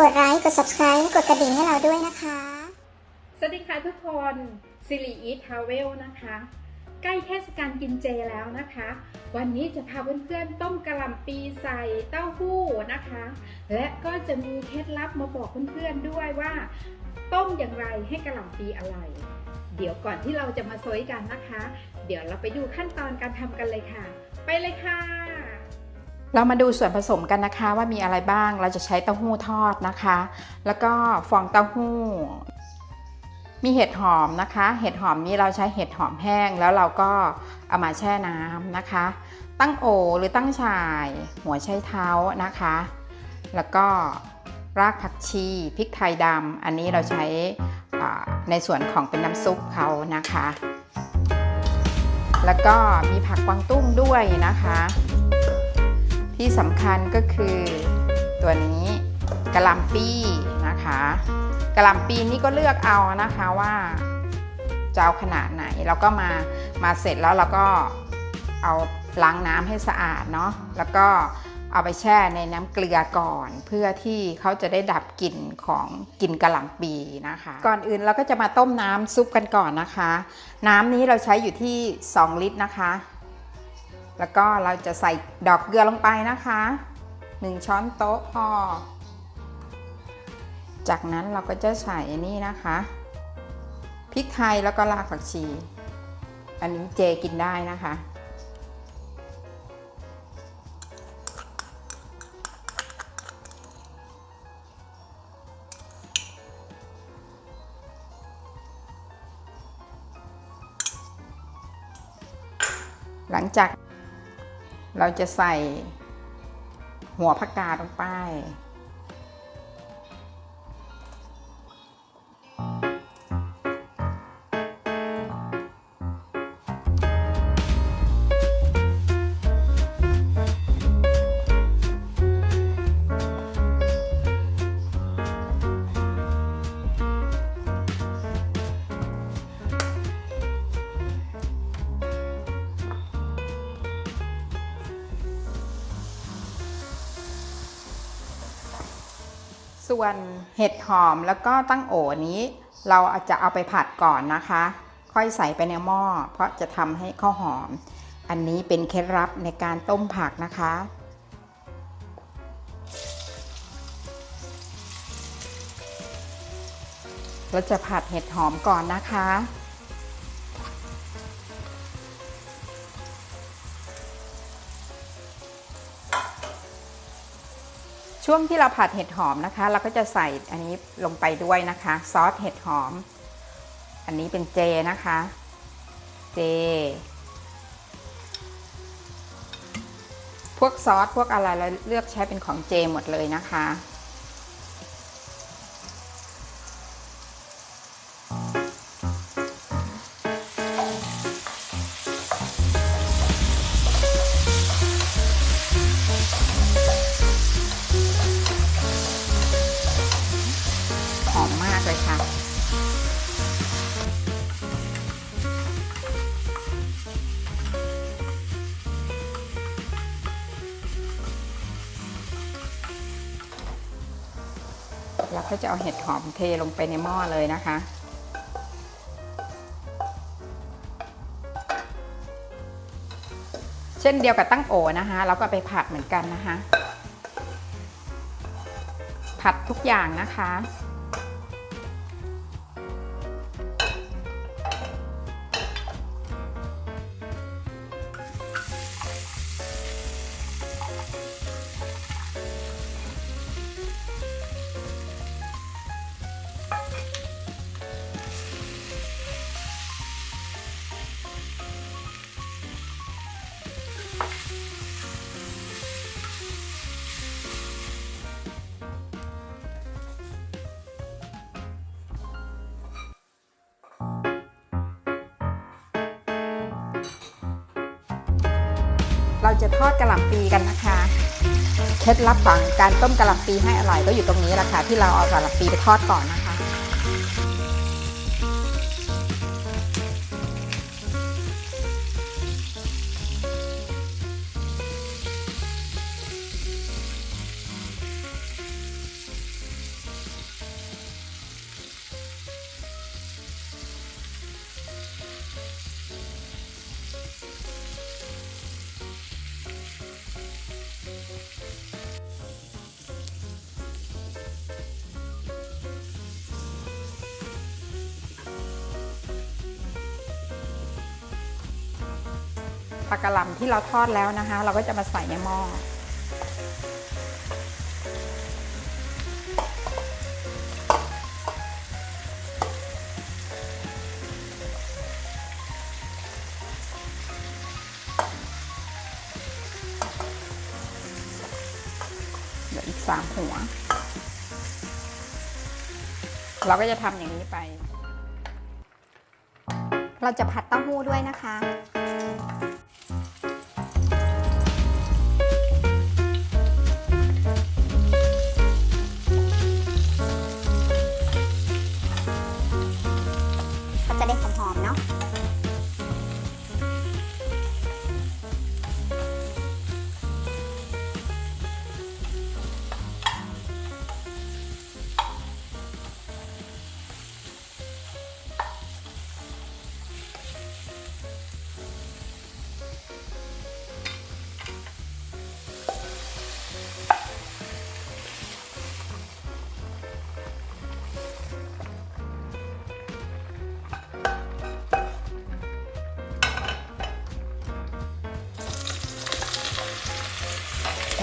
กดไลค์ กด subscribe และกดกระดิ่งให้เราด้วยนะคะ สวัสดีค่ะทุกคนซิริอีทาวเวลนะคะ ใกล้เทศกาลกินเจแล้วนะคะ วันนี้จะพาเพื่อนๆต้มกระหล่ำปีใส่เต้าหู้นะคะ และก็จะมีเคล็ดลับมาบอกเพื่อนๆด้วยว่า ต้มอย่างไรให้กระหล่ำปีอร่อยเดี๋ยวก่อนที่เราจะมาซอยกันนะคะ เดี๋ยวเราไปดูขั้นตอนการทำกันเลยค่ะ ไปเลยค่ะ เรามาดูส่วนผสมกันนะคะว่ามีอะไรบ้าง เราจะใช้เต้าหู้ทอดนะคะ แล้วก็ฟองเต้าหู้ มีเห็ดหอมนะคะ เห็ดหอมนี้เราใช้เห็ดหอมแห้ง แล้วเราก็เอามาแช่น้ำนะคะ ตั้งโอหรือตั้งชาย หัวไชเท้านะคะ แล้วก็รากผักชีพริกไทยดำอันนี้เราใช้ในส่วนของเป็นน้ำซุปเขานะคะ แล้วก็มีผักกวางตุ้งด้วยนะคะ ที่สำคัญก็คือตัวนี้กะหล่ำปี้นะคะกะหล่ำปีนี่ก็เลือกเอานะคะว่าจะเอาขนาดไหนแล้วก็มามาเสร็จแล้วเราก็เอาล้างน้ำให้สะอาดเนาะแล้วก็เอาไปแช่ในน้ำเกลือก่อน เพื่อที่เขาจะได้ดับกลิ่นของกลิ่นกระหล่ำปีนะคะ ก่อนอื่นเราก็จะมาต้มน้ำซุปกันก่อนนะคะ น้ำนี้เราใช้อยู่ที่ 2 ลิตรนะคะ แล้วก็เราจะใส่ดอกเกลือลงไปนะคะ 1 ช้อนโต๊ะพอ จากนั้นเราก็จะใส่นี่นะคะพริกไทยแล้วก็รากผักชี อันนี้เจกินได้นะคะ หลังจาก เราจะใส่หัวผักกาดลงไป ส่วนเห็ดหอมแล้วก็ตั้งโอนี้ เราอาจจะเอาไปผัดก่อนนะคะ ค่อยใส่ไปในหม้อ เพราะจะทำให้ข้าวหอม อันนี้เป็นเคล็ดลับในการต้มผักนะคะ เราจะผัดเห็ดหอมก่อนนะคะ ช่วงที่เราผัดเห็ดหอมนะคะ เราก็จะใส่อันนี้ลงไปด้วยนะคะ ซอสเห็ดหอม อันนี้เป็นเจนะคะ เจ พวกซอสพวกอะไรเราเลือกใช้เป็นของเจหมดเลยนะคะ เราก็จะเอาเห็ดหอมเทลงไปในหม้อเลยนะคะ เช่นเดียวกับตั้งโอนะคะเราก็ไปผัดเหมือนกันนะคะ ผัดทุกอย่างนะคะ จะทอดกระหล่ำปีกันนะคะ เคล็ดลับของการต้มกระหล่ำปีให้อร่อยก็อยู่ตรงนี้แหละค่ะที่เราเอากระหล่ำปีไปทอดก่อนนะคะ ผักกะหล่ำที่เราทอดแล้วนะคะ เราก็จะมาใส่ในหม้อเหลืออีกสามหัว เราก็จะทำอย่างนี้ไป เราจะผัดเต้าหู้ด้วยนะคะ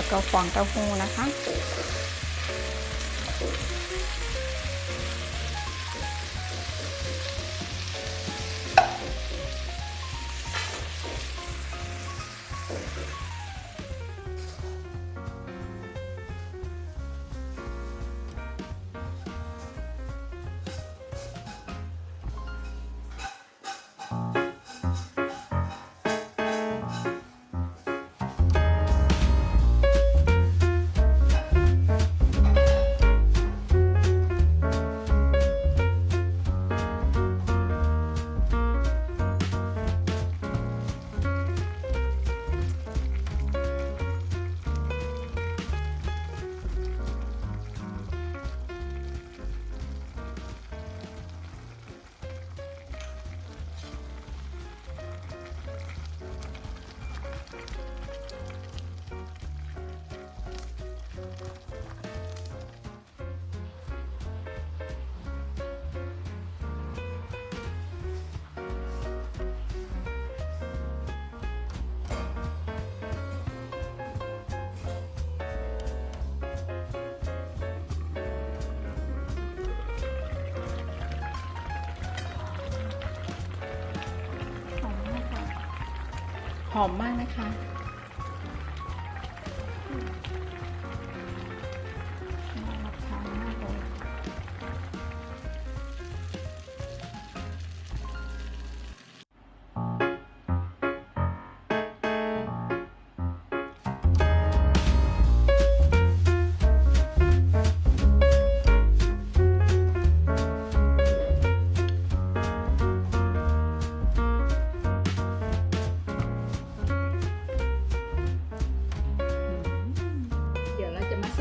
แล้วก็ฟองเต้าหู้นะคะ หอมมากนะคะ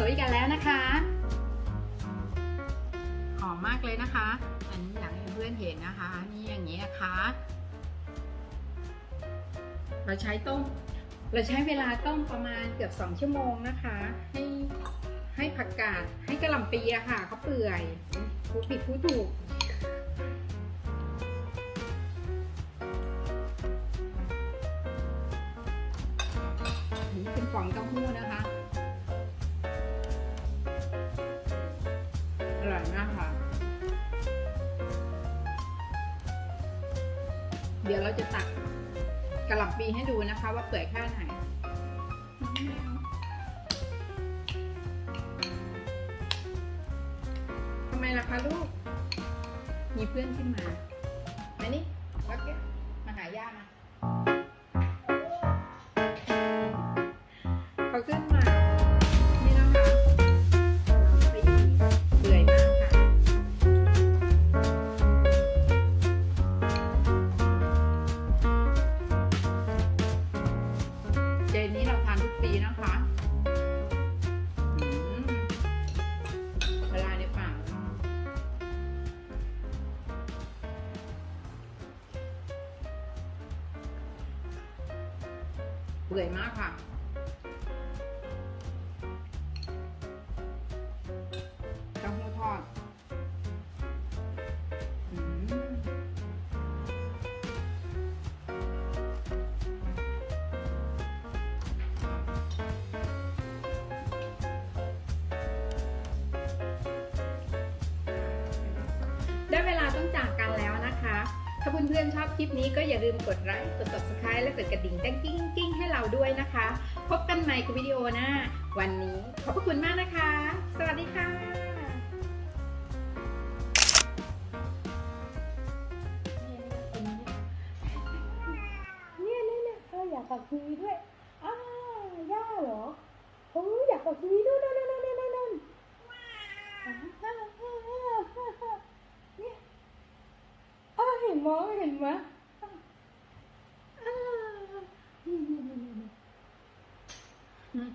ราจะมาสวยกันแล้วนะคะ หอมมากเลยนะคะ อันนี้อยากให้เพื่อนเห็นนะคะ นี่อย่างนี้นะคะ เราใช้ต้ม เราใช้เวลาต้มประมาณเกือบสองชั่วโมงนะคะ ให้ให้ผักกาดให้กระหล่ำปีอะค่ะเขาเปื่อยผูผิดผูถูกนนี้เป็นฟองเต้าหู้นะคะ เดี๋ยวเราจะตักกระหล่ำปีให้ดูนะคะ ว่าเปื่อยแค่ไหนทำไมล่ะคะลูก มีเพื่อนขึ้นมามานี่วักแกะมาหาย่ามาเขาขึ้นมา เปื่อยมากค่ะ เต้าหูทอดได้เวลาต้องจากกัน ถ้าเพื่อนๆชอบคลิปนี้ก็อย่าลืมกดไลค์กด subscribe และกดกระดิ่งตั้งกิ้งกิ้งให้เราด้วยนะคะ พบกันใหม่กับวิดีโอหน้า วันนี้ขอบพระคุณมากนะคะ สวัสดีค่ะเนี่ยเนี่ยเนี่ยอยากกับทีด้วย อ้าย่าเหรอโอ้ยอยากกับทีวีด้วยนั่นนั่นนั่นนั่นนั่น นไมเห็นไหมอืม